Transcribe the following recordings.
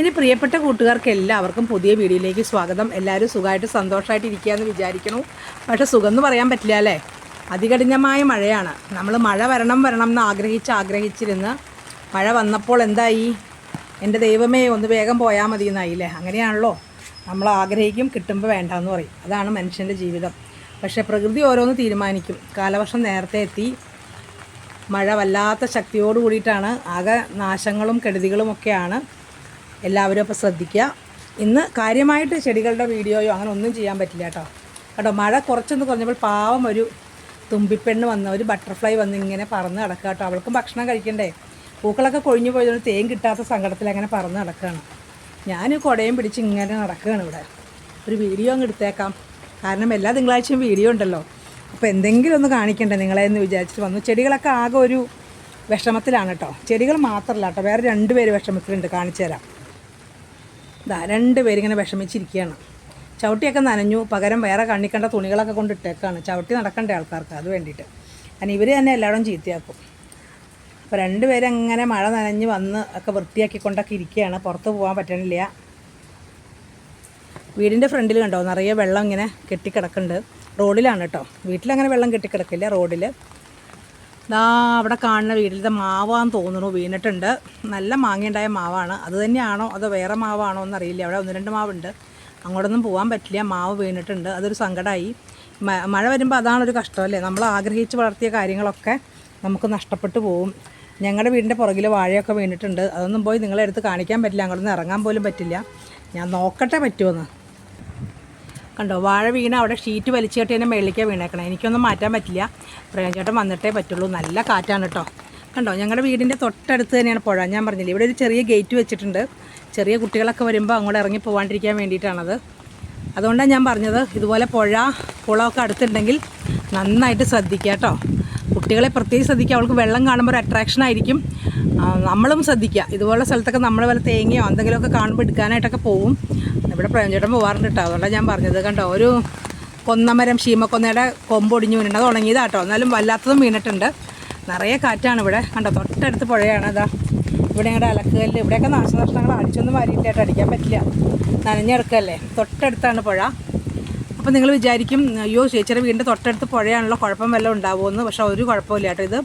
ഇനി പ്രിയപ്പെട്ട കൂട്ടുകാർക്ക് എല്ലാവർക്കും പുതിയ വീഡിയോയിലേക്ക് സ്വാഗതം. എല്ലാവരും സുഖമായിട്ട് സന്തോഷമായിട്ട് ഇരിക്കുകയെന്ന് വിചാരിക്കണു. പക്ഷെ സുഖം എന്ന് പറയാൻ പറ്റില്ല അല്ലേ? അതികഠിനമായ മഴയാണ്. നമ്മൾ മഴ വരണം വരണം എന്ന് ആഗ്രഹിച്ച് ആഗ്രഹിച്ചിരുന്ന് മഴ വന്നപ്പോൾ എന്തായി? എന്റെ ദൈവമേ ഒന്ന് വേഗം പോയാൽ മതി എന്നായില്ലേ അങ്ങനെയാണല്ലോ. നമ്മൾ ആഗ്രഹിക്കും കിട്ടുമ്പോൾ വേണ്ടെന്ന് പറയും. അതാണ് മനുഷ്യന്റെ ജീവിതം. പക്ഷേ പ്രകൃതി ഓരോന്ന് തീരുമാനിക്കും. കാലവർഷം നേരത്തെ എത്തി. മഴ വല്ലാത്ത ശക്തിയോട് കൂടിയിട്ടാണ്. ആകെ നാശങ്ങളും കെടുതികളും ഒക്കെയാണ്. എല്ലാവരും അപ്പോൾ ശ്രദ്ധിക്കുക. ഇന്ന് കാര്യമായിട്ട് ചെടികളുടെ വീഡിയോയോ അങ്ങനെ ഒന്നും ചെയ്യാൻ പറ്റില്ല കേട്ടോ. കേട്ടോ മഴ കുറച്ചൊന്ന് കുറഞ്ഞപ്പോൾ പാവം ഒരു തുമ്പിപ്പെണ്ണ് വന്ന് ഒരു ബട്ടർഫ്ലൈ വന്ന് ഇങ്ങനെ പറന്ന് കിടക്കുക കേട്ടോ. അവൾക്കും ഭക്ഷണം കഴിക്കണ്ടേ. പൂക്കളൊക്കെ കൊഴിഞ്ഞു പോയതുകൊണ്ട് തേൻ കിട്ടാത്ത സങ്കടത്തിൽ അങ്ങനെ പറന്ന് നടക്കുകയാണ്. ഞാൻ കുടയും പിടിച്ച് ഇങ്ങനെ നടക്കുകയാണ് ഇവിടെ. ഒരു വീഡിയോ അങ്ങ് എടുത്തേക്കാം. കാരണം എല്ലാ തിങ്കളാഴ്ചയും വീഡിയോ ഉണ്ടല്ലോ. അപ്പോൾ എന്തെങ്കിലും ഒന്ന് കാണിക്കണ്ടേ നിങ്ങളെ എന്ന് വിചാരിച്ചിട്ട് വന്നു. ചെടികളൊക്കെ ആകെ ഒരു വിഷമത്തിലാണ് കേട്ടോ. ചെടികൾ മാത്രമല്ല കേട്ടോ വേറെ രണ്ട് പേര് വിഷമത്തിലുണ്ട്. കാണിച്ചു തരാം. ഇതാ രണ്ട് പേരിങ്ങനെ വിഷമിച്ചിരിക്കുകയാണ്. ചവിട്ടിയൊക്കെ നനഞ്ഞു പകരം വേറെ കണ്ണിക്കണ്ട തുണികളൊക്കെ കൊണ്ട് ഇട്ടേക്കാണ്. ചവിട്ടി നടക്കേണ്ട ആൾക്കാർക്ക് അത് വേണ്ടിയിട്ട്. കാരണം ഇവർ തന്നെ എല്ലാവരും ചീത്തയാക്കും. അപ്പോൾ രണ്ടുപേരും അങ്ങനെ മഴ നനഞ്ഞ് വന്ന് ഒക്കെ വൃത്തിയാക്കിക്കൊണ്ടൊക്കെ ഇരിക്കുകയാണ്. പുറത്ത് പോകാൻ പറ്റണില്ല. വീടിന്റെ ഫ്രണ്ടിൽ കണ്ടോ നിറയെ വെള്ളം ഇങ്ങനെ കെട്ടിക്കിടക്കുന്നുണ്ട്. റോഡിലാണ് കേട്ടോ. വീട്ടിലങ്ങനെ വെള്ളം കെട്ടിക്കിടക്കില്ല റോഡിൽ ദാ അവിടെ കാണുന്ന വീട്ടിലത്തെ മാവാന്ന് തോന്നുന്നു വീണിട്ടുണ്ട്. നല്ല മാങ്ങയുണ്ടായ മാവാണ്. അത് തന്നെയാണോ അതോ വേറെ മാവാണോ എന്നറിയില്ല. അവിടെ ഒന്ന് രണ്ട് മാവുണ്ട്. അങ്ങോട്ടൊന്നും പോകാൻ പറ്റില്ല. മാവ് വീണിട്ടുണ്ട്. അതൊരു സങ്കടമായി മഴ വരുമ്പോൾ അതാണൊരു കഷ്ടമല്ലേ നമ്മൾ ആഗ്രഹിച്ച് വളർത്തിയ കാര്യങ്ങളൊക്കെ നമുക്ക് നഷ്ടപ്പെട്ടു പോകും ഞങ്ങളുടെ വീടിന്റെ പുറകിൽ വാഴയൊക്കെ വീണിട്ടുണ്ട്. അതൊന്നും പോയി നിങ്ങളെ അടുത്ത് കാണിക്കാൻ പറ്റില്ല. അങ്ങോട്ടൊന്നും ഇറങ്ങാൻ പോലും പറ്റില്ല. ഞാൻ നോക്കട്ടെ പറ്റുമെന്ന് കണ്ടോ വാഴ വീണ അവിടെ ഷീറ്റ് വലിച്ചു കെട്ടി തന്നെ മേളിലേക്കാണ് വീണേക്കണം. എനിക്കൊന്നും മാറ്റാൻ പറ്റില്ല. പ്രേംചേട്ടൻ വന്നിട്ടേ പറ്റുള്ളൂ. നല്ല കാറ്റാണ് കേട്ടോ. കണ്ടോ ഞങ്ങളുടെ വീടിന്റെ തൊട്ടടുത്ത് തന്നെയാണ് പുഴ. ഞാൻ പറഞ്ഞില്ലേ ഇവിടെ ഒരു ചെറിയ ഗേറ്റ് വെച്ചിട്ടുണ്ട്. ചെറിയ കുട്ടികളൊക്കെ വരുമ്പോൾ അങ്ങോട്ട് ഇറങ്ങി പോകാണ്ടിരിക്കാൻ വേണ്ടിയിട്ടാണത്. അതുകൊണ്ടാണ് ഞാൻ പറഞ്ഞത് ഇതുപോലെ പുഴ കുളമൊക്കെ അടുത്തുണ്ടെങ്കിൽ നന്നായിട്ട് ശ്രദ്ധിക്കുക കേട്ടോ. കുട്ടികളെ പ്രത്യേകിച്ച് ശ്രദ്ധിക്കുക. അവൾക്ക് വെള്ളം കാണുമ്പോൾ ഒരു അട്രാക്ഷൻ ആയിരിക്കും. നമ്മളും ശ്രദ്ധിക്കുക. ഇതുപോലെ സ്ഥലത്തൊക്കെ നമ്മളെ വല്ല തേങ്ങയോ എന്തെങ്കിലുമൊക്കെ കാണുമ്പോൾ എടുക്കാനായിട്ടൊക്കെ പോവും. ഇവിടെ പ്രേംചേട്ടൻ പോകാറുണ്ട് കേട്ടോ. അതുകൊണ്ടാണ് ഞാൻ പറഞ്ഞത് കണ്ടോ? ഒരു കൊന്നമരം ശീമക്കൊന്നയുടെ കൊമ്പൊടിഞ്ഞു വീണിട്ട് അത് ഉണങ്ങിയതാട്ടോ. എന്നാലും വല്ലാത്തതും വീണിട്ടുണ്ട്. നിറയെ കാറ്റാണ് ഇവിടെ. കണ്ടോ? തൊട്ടടുത്ത് പുഴയാണ് അതാ ഇവിടെ ഞങ്ങളുടെ അലക്കുകല്ല്. ഇവിടെയൊക്കെ നാശനഷ്ടങ്ങൾ അടിച്ചൊന്നും വാരിയിട്ടായിട്ട് അടിക്കാൻ പറ്റില്ല. നനഞ്ഞെടുക്കല്ലേ? തൊട്ടടുത്താണ് പുഴ. അപ്പോൾ നിങ്ങൾ വിചാരിക്കും അയ്യോ ചേച്ചിയുടെ വീടിന്റെ തൊട്ടടുത്ത് പുഴയാണല്ലോ കുഴപ്പം വല്ലതും ഉണ്ടാവുമെന്ന്. പക്ഷേ ഒരു കുഴപ്പമില്ല കേട്ടോ. ഇത്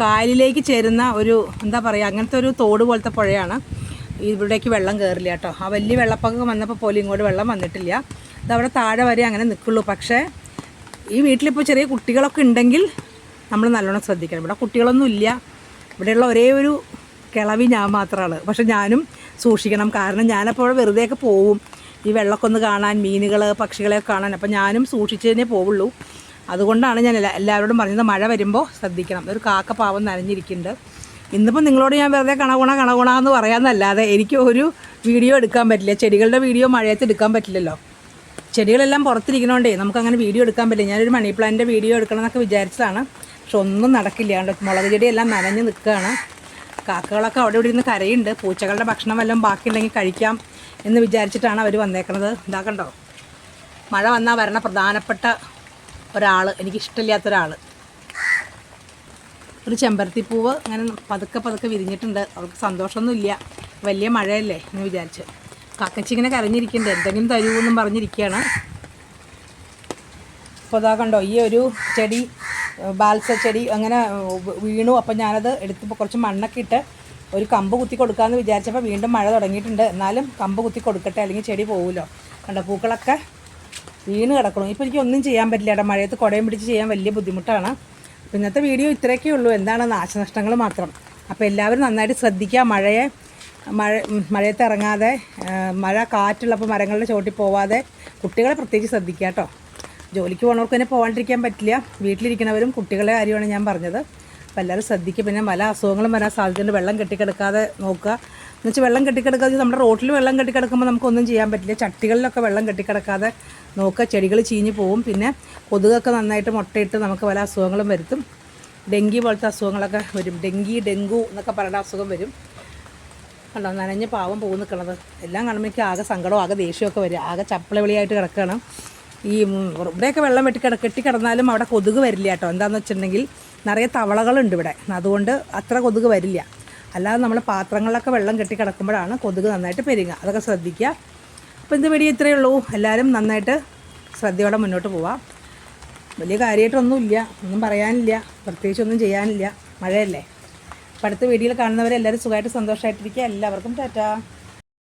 കായലിലേക്ക് ചേരുന്ന ഒരു എന്താ പറയുക അങ്ങനത്തെ ഒരു തോട് പോലത്തെ പുഴയാണ്. ഇവിടേക്ക് വെള്ളം കയറില്ല കേട്ടോ. ആ വലിയ വെള്ളപ്പൊക്കം വന്നപ്പോൾ പോലും ഇങ്ങോട്ട് വെള്ളം വന്നിട്ടില്ല. ഇത് അവിടെ താഴെ വരെ അങ്ങനെ നിൽക്കുള്ളൂ പക്ഷേ ഈ വീട്ടിലിപ്പോൾ ചെറിയ കുട്ടികളൊക്കെ ഉണ്ടെങ്കിൽ നമ്മൾ നല്ലോണം ശ്രദ്ധിക്കണം. ഇവിടെ കുട്ടികളൊന്നും ഇല്ല. ഇവിടെയുള്ള ഒരേ ഒരു കിളവി ഞാൻ മാത്രമാണ് പക്ഷെ ഞാനും സൂക്ഷിക്കണം. കാരണം ഞാനപ്പോൾ വെറുതെയൊക്കെ പോവും. ഈ വെള്ളമൊക്കെ ഒന്ന് കാണാൻ മീനുകൾ പക്ഷികളെ കാണാൻ. അപ്പോൾ ഞാനും സൂക്ഷിച്ചതിനേ പോവുള്ളൂ. അതുകൊണ്ടാണ് ഞാൻ എല്ലാ എല്ലാവരോടും പറഞ്ഞത് മഴ വരുമ്പോൾ ശ്രദ്ധിക്കണം. ഒരു കാക്ക പാവം നനഞ്ഞിരിക്കുന്നുണ്ട്. ഇന്നിപ്പോൾ നിങ്ങളോട് ഞാൻ വെറുതെ കണകുണ കണകുണ എന്ന് പറയാമെന്നല്ലാതെ എനിക്ക് ഒരു വീഡിയോ എടുക്കാൻ പറ്റില്ല. ചെടികളുടെ വീഡിയോ മഴയത്ത് എടുക്കാൻ പറ്റില്ലല്ലോ. ചെടികളെല്ലാം പുറത്തിരിക്കണോണ്ടേ നമുക്ക് അങ്ങനെ വീഡിയോ എടുക്കാൻ പറ്റില്ല. ഞാനൊരു മണി പ്ലാന്റിന്റെ വീഡിയോ എടുക്കണം എന്നൊക്കെ വിചാരിച്ചതാണ്. പക്ഷെ ഒന്നും നടക്കില്ല. കണ്ടോ മുളക് ചെടിയെല്ലാം നനഞ്ഞ് നിൽക്കുകയാണ് കാക്കകളൊക്കെ അവിടെ ഇവിടെ ഇരുന്ന് കരയുണ്ട്. പൂച്ചകളുടെ ഭക്ഷണം വല്ലതും ബാക്കിയുണ്ടെങ്കിൽ കഴിക്കാം. എന്ന് വിചാരിച്ചിട്ടാണ് അവർ വന്നേക്കണത്. ഇതാ കണ്ടോ? മഴ വന്നാൽ വരണ പ്രധാനപ്പെട്ട ഒരാൾ എനിക്കിഷ്ടമില്ലാത്ത ഒരാൾ ഒരു ചെമ്പരത്തിപ്പൂവ് അങ്ങനെ പതുക്കെ പതുക്കെ വിരിഞ്ഞിട്ടുണ്ട്. അവൾക്ക് സന്തോഷമൊന്നുമില്ല. വലിയ മഴയല്ലേ എന്ന് വിചാരിച്ച്. കക്കച്ചിങ്ങനെ കരഞ്ഞിരിക്കുന്നുണ്ട്. എന്തെങ്കിലും തരുമെന്നും പറഞ്ഞിരിക്കുകയാണ്. അപ്പോൾ ഇതാ കണ്ടോ? ഈ ഒരു ചെടി ബാൽസ ചെടി അങ്ങനെ വീണു. അപ്പോൾ ഞാനത് എടുത്ത് കുറച്ച് മണ്ണൊക്കെ ഇട്ട് ഒരു കമ്പ് കുത്തി കൊടുക്കാമെന്ന് വിചാരിച്ചപ്പോൾ വീണ്ടും മഴ തുടങ്ങിയിട്ടുണ്ട്. എന്നാലും കമ്പ് കുത്തി കൊടുക്കട്ടെ അല്ലെങ്കിൽ ചെടി പോകുമല്ലോ കണ്ടോ പൂക്കളൊക്കെ വീണ് കിടക്കണം ഇപ്പോൾ എനിക്ക് ഒന്നും ചെയ്യാൻ പറ്റില്ല കേട്ടോ. മഴയത്ത് കുടയും പിടിച്ച് ചെയ്യാൻ വലിയ ബുദ്ധിമുട്ടാണ്. അപ്പോൾ ഇന്നത്തെ വീഡിയോ ഇത്രയൊക്കെ ഉള്ളൂ. എന്താണ് നാശനഷ്ടങ്ങൾ മാത്രം. അപ്പോൾ എല്ലാവരും നന്നായിട്ട് ശ്രദ്ധിക്കുക. മഴയെ മഴ മഴയത്ത് ഇറങ്ങാതെ മഴ കാറ്റുള്ളപ്പോൾ മരങ്ങളുടെ ചോട്ടിൽ പോവാതെ കുട്ടികളെ പ്രത്യേകിച്ച് ശ്രദ്ധിക്കുക കേട്ടോ. ജോലിക്ക് പോകുന്നവർക്ക് തന്നെ പോകാണ്ടിരിക്കാൻ പറ്റില്ല. വീട്ടിലിരിക്കുന്നവരും കുട്ടികളെ കാര്യമാണ് ഞാൻ പറഞ്ഞത്. അപ്പോൾ എല്ലാവരും ശ്രദ്ധിക്കുക. പിന്നെ പല അസുഖങ്ങളും വരാൻ സാധ്യതയുണ്ട്. വെള്ളം കെട്ടിക്കിടക്കാതെ നോക്കുക. എന്ന് വെച്ചാൽ വെള്ളം കെട്ടിക്കിടക്കാതെ നമ്മുടെ റോട്ടിൽ വെള്ളം കെട്ടിക്കിടക്കുമ്പോൾ നമുക്കൊന്നും ചെയ്യാൻ പറ്റില്ല. ചട്ടികളിലൊക്കെ വെള്ളം കെട്ടിക്കിടക്കാതെ നോക്കുക. ചെടികൾ ചീഞ്ഞ് പോവും. പിന്നെ കൊതുകൊക്കെ നന്നായിട്ട് മുട്ടയിട്ട് നമുക്ക് പല അസുഖങ്ങളും വരുത്തും. ഡെങ്കി പോലത്തെ അസുഖങ്ങളൊക്കെ വരും. ഡെങ്കി ഡെങ്കു എന്നൊക്കെ പറയുന്ന അസുഖം വരും. കണ്ടോ? നനഞ്ഞ് പാവം പോകും നിൽക്കണത് എല്ലാം കാണുമ്പോഴേക്കും ആകെ സങ്കടവും ആകെ ദേഷ്യമൊക്കെ വരും. ആകെ ചപ്പള വിളിയായിട്ട് കിടക്കണം. ഈ ഇവിടെയൊക്കെ വെള്ളം വെട്ടി കിട കെട്ടി കിടന്നാലും അവിടെ കൊതുക് വരില്ല കേട്ടോ. എന്താണെന്ന് വെച്ചിട്ടുണ്ടെങ്കിൽ നിറയെ തവളകളുണ്ട് ഇവിടെ. അതുകൊണ്ട് അത്ര കൊതുക് വരില്ല. അല്ലാതെ നമ്മൾ പാത്രങ്ങളിലൊക്കെ വെള്ളം കെട്ടി കിടക്കുമ്പോഴാണ് കൊതുക് നന്നായിട്ട് പെരുങ്ങുക. അതൊക്കെ ശ്രദ്ധിക്കുക. അപ്പോൾ ഇത് വീഡിയോ ഇത്രയേ ഉള്ളൂ. എല്ലാവരും നന്നായിട്ട് ശ്രദ്ധയോടെ മുന്നോട്ട് പോവാം. വലിയ കാര്യമായിട്ടൊന്നുമില്ല. ഒന്നും പറയാനില്ല. പ്രത്യേകിച്ചൊന്നും ചെയ്യാനില്ല. മഴയല്ലേ? അപ്പോൾ അടുത്ത വീഡിയോയിൽ കാണുന്നവരെ എല്ലാവരും സുഖമായിട്ട് സന്തോഷമായിട്ടിരിക്കുക. എല്ലാവർക്കും ടാറ്റാ.